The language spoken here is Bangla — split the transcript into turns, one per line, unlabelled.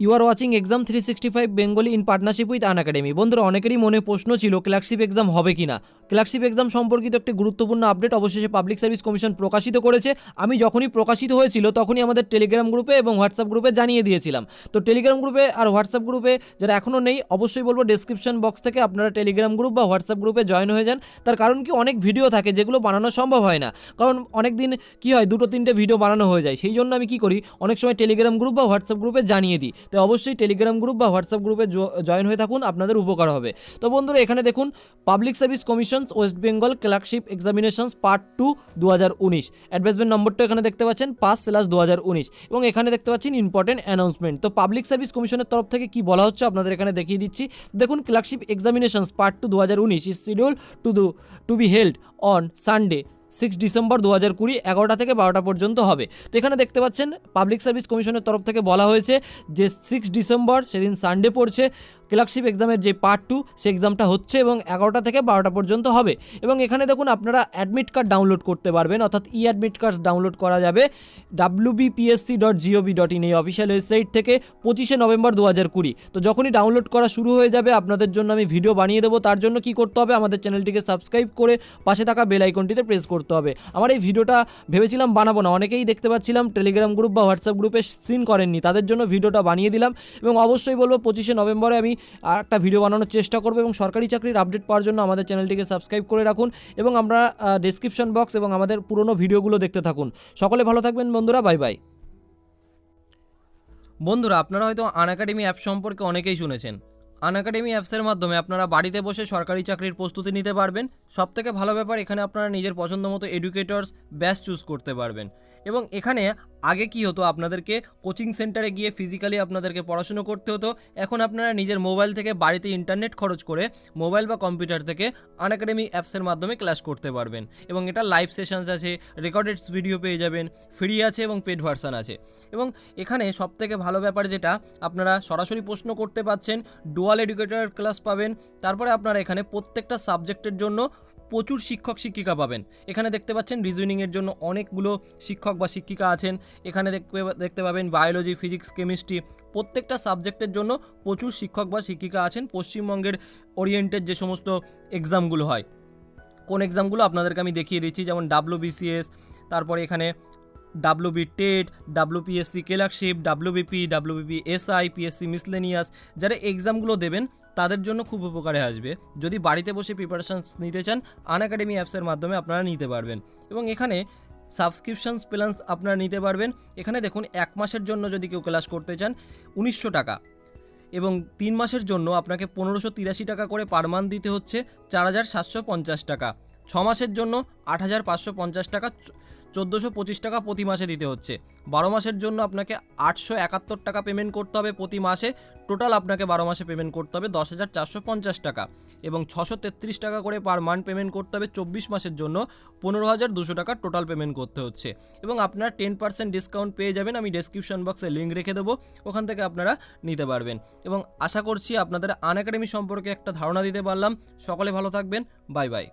You are watching exam three sixty five Bengali in partnership with Unacademy বন্ধুরা, অনেকেরই মনে প্রশ্ন ছিল ক্লার্কশিপ এক্সাম হবে কি না ক্লার্কশিপ এক্সাম সম্পর্কিত একটি গুরুত্বপূর্ণ আপডেট অবশেষে পাবলিক সার্ভিস কমিশন প্রকাশিত করেছে। আমি যখনই প্রকাশিত হয়েছিল, তখনই আমাদের টেলিগ্রাম গ্রুপে এবং হোয়াটসঅ্যাপ গ্রুপে জানিয়ে দিয়েছিলাম। তো টেলিগ্রাম গ্রুপে আর হোয়াটসঅ্যাপ গ্রুপে যারা এখনও নেই, অবশ্যই বলব ডেসক্রিপশন বক্স থেকে আপনারা টেলিগ্রাম গ্রুপ বা হোয়াটসঅ্যাপ গ্রুপে জয়েন হয়ে যান। তার কারণ কি, অনেক ভিডিও থাকে যেগুলো বানানো সম্ভব হয় না। কারণ অনেক দিন কি হয়, দুটো তিনটে ভিডিও বানানো হয়ে যায়। সেই জন্য আমি কি করি, অনেক সময় টেলিগ্রাম গ্রুপ বা হোয়াটসঅ্যাপ গ্রুপে জানিয়ে দিই। তো অবশ্যই টেলিগ্রাম গ্রুপ বা হোয়াটসঅ্যাপ গ্রুপে জয়েন হয়ে থাকুন, আপনাদের উপকার হবে। তো বন্ধুরা, এখানে দেখুন, public service commissions West Bengal clerkship examinations part two দু হাজার উনিশ। অ্যাডভার্সমেন্ট নম্বরটা এখানে দেখতে পাচ্ছেন, পাঁচ স্ল্যাশ দু হাজার উনিশ। এবং এখানে দেখতে পাচ্ছেন ইম্পর্টেন্ট অ্যানাউন্সমেন্ট তো পাবলিক সার্ভিস কমিশনের তরফ থেকে কি বলা হচ্ছে আপনাদের এখানে দেখিয়ে দিচ্ছি। দেখুন ক্লার্কশিপ এক্সামিনেশনস পার্ট টু দু হাজার উনিশ ইজ শিডিউল টু দু to be held on Sunday six December দু হাজার কুড়ি, এগারোটা থেকে বারোটা পর্যন্ত হবে। তো এখানে দেখতে পাচ্ছেন পাবলিক সার্ভিস কমিশনের তরফ থেকে বলা হয়েছে যে সিক্স ডিসেম্বর সেদিন সানডে পড়ছে। ক্লার্কশিপ এক্সামের যে পার্ট টু সে এক্সামটা হচ্ছে এবং এগারোটা থেকে বারোটা পর্যন্ত হবে। এবং এখানে দেখুন আপনারা অ্যাডমিট কার্ড ডাউনলোড করতে পারবেন, অর্থাৎ ই অ্যাডমিট কার্ড ডাউনলোড করা যাবে W B P S C dot gov dot in এই অফিসিয়াল ওয়েবসাইট থেকে পঁচিশে নভেম্বর দু হাজার কুড়ি। তো যখনই ডাউনলোড করা শুরু হয়ে যাবে, আপনাদের জন্য আমি ভিডিও বানিয়ে দেবো। তার জন্য কি করতে হবে, আমাদের চ্যানেলটিকে সাবস্ক্রাইব করে পাশে থাকা বেল আইকনটিতে প্রেস করতে হবে। আমার এই ভিডিওটা ভেবেছিলাম বানাবো না, অনেকেই দেখতে পাচ্ছিলাম টেলিগ্রাম গ্রুপ বা হোয়াটসঅ্যাপ গ্রুপে সিন করেননি, তাদের জন্য ভিডিওটা বানিয়ে দিলাম। এবং অবশ্যই বলব, পঁচিশে নভেম্বরে আমি আর একটা ভিডিও বানানোর চেষ্টা করব এবং সরকারি চাকরির আপডেট পাওয়ার জন্য আমাদের চ্যানেলটিকে সাবস্ক্রাইব করে রাখুন এবং আমরা ডিসক্রিপশন বক্স এবং আমাদের পুরনো ভিডিওগুলো দেখতে থাকুন। সকলে ভালো থাকবেন বন্ধুরা বাই বাই বন্ধুরা, আপনারা হয়তো আন একাডেমি অ্যাপ সম্পর্কে অনেকেই শুনেছেন। আন একাডেমি অ্যাপসের মাধ্যমে আপনারা বাড়িতে বসে সরকারি চাকরির প্রস্তুতি নিতে পারবেন। সব থেকে ভালো ব্যাপার, এখানে আপনারা নিজের পছন্দ মতো এডুকেটরস ব্যাচ চুজ করতে পারবেন। এবং এখানে আগে কি হতো? আপনাদেরকে কোচিং সেন্টারে গিয়ে ফিজিক্যালি আপনাদেরকে পড়াশুনো করতে হতো। এখন আপনারা নিজের মোবাইল থেকে বাড়িতে ইন্টারনেট খরচ করে মোবাইল বা কম্পিউটার থেকে আন একাডেমি অ্যাপসের মাধ্যমে ক্লাস করতে পারবেন। এবং এটা লাইভ সেশনস আছে রেকর্ডেড ভিডিও পেয়ে যাবেন ফ্রি আছে এবং পেড ভার্সান আছে। এবং এখানে সবথেকে ভালো ব্যাপার যেটা, আপনারা সরাসরি প্রশ্ন করতে পাচ্ছেন ডুয়াল এডুকেটর ক্লাস পাবেন। তারপরে আপনারা এখানে প্রত্যেকটা সাবজেক্টের জন্য প্রচুর শিক্ষক, শিক্ষিকা পাবেন। এখানে দেখতে পাচ্ছেন রিজনিংয়ের জন্য অনেকগুলো শিক্ষক বা শিক্ষিকা আছেন। এখানে দেখতে দেখতে পাবেন বায়োলজি ফিজিক্স কেমিস্ট্রি প্রত্যেকটা সাবজেক্টের জন্য প্রচুর শিক্ষক বা শিক্ষিকা আছেন। পশ্চিমবঙ্গের ওরিয়েন্টেড যে সমস্ত এক্সামগুলো হয়, কোন এক্সামগুলো আপনাদেরকে আমি দেখিয়ে দিচ্ছি, যেমন ডাব্লিউবিসিএস তারপরে এখানে WB TET WPSC clerkship WBP WBP SI PSC miscellaneous যারা এক্সামগুলো দেবেন, তাদের জন্য খুব উপকারে আসবে। যদি বাড়িতে বসে প্রিপারেশান নিতে চান আন একাডেমি অ্যাপসের মাধ্যমে আপনারা নিতে পারবেন। এবং এখানে সাবস্ক্রিপশনস প্ল্যান্স আপনারা নিতে পারবেন। এখানে দেখুন, এক মাসের জন্য যদি কেউ ক্লাস করতে চান, উনিশশো টাকা। এবং তিন মাসের জন্য আপনাকে পনেরোশো তিরাশি টাকা করে পার মান্থ দিতে হচ্ছে, চার হাজার সাতশো পঞ্চাশ টাকা। ছ মাসের জন্য আট হাজার পাঁচশো পঞ্চাশ টাকা চোদ্দোশো পঁচিশ টাকা প্রতি মাসে দিতে হচ্ছে। বারো মাসের জন্য আপনাকে আটশো একাত্তর টাকা পেমেন্ট করতে হবে প্রতি মাসে। টোটাল আপনাকে বারো মাসে পেমেন্ট করতে হবে দশ হাজার চারশো পঞ্চাশ টাকা। এবং ছশো তেত্রিশ টাকা করে পার মান্থ পেমেন্ট করতে হবে চব্বিশ মাসের জন্য। পনেরো হাজার দুশো টাকা টোটাল পেমেন্ট করতে হচ্ছে। এবং আপনারা টেন পার্সেন্ট ডিসকাউন্ট পেয়ে যাবেন। আমি ডেসক্রিপশন বক্সে লিঙ্ক রেখে দেবো। ওখান থেকে আপনারা নিতে পারবেন। এবং আশা করছি আপনাদের আন সম্পর্কে একটা ধারণা দিতে পারলাম। সকলে ভালো থাকবেন। Bye bye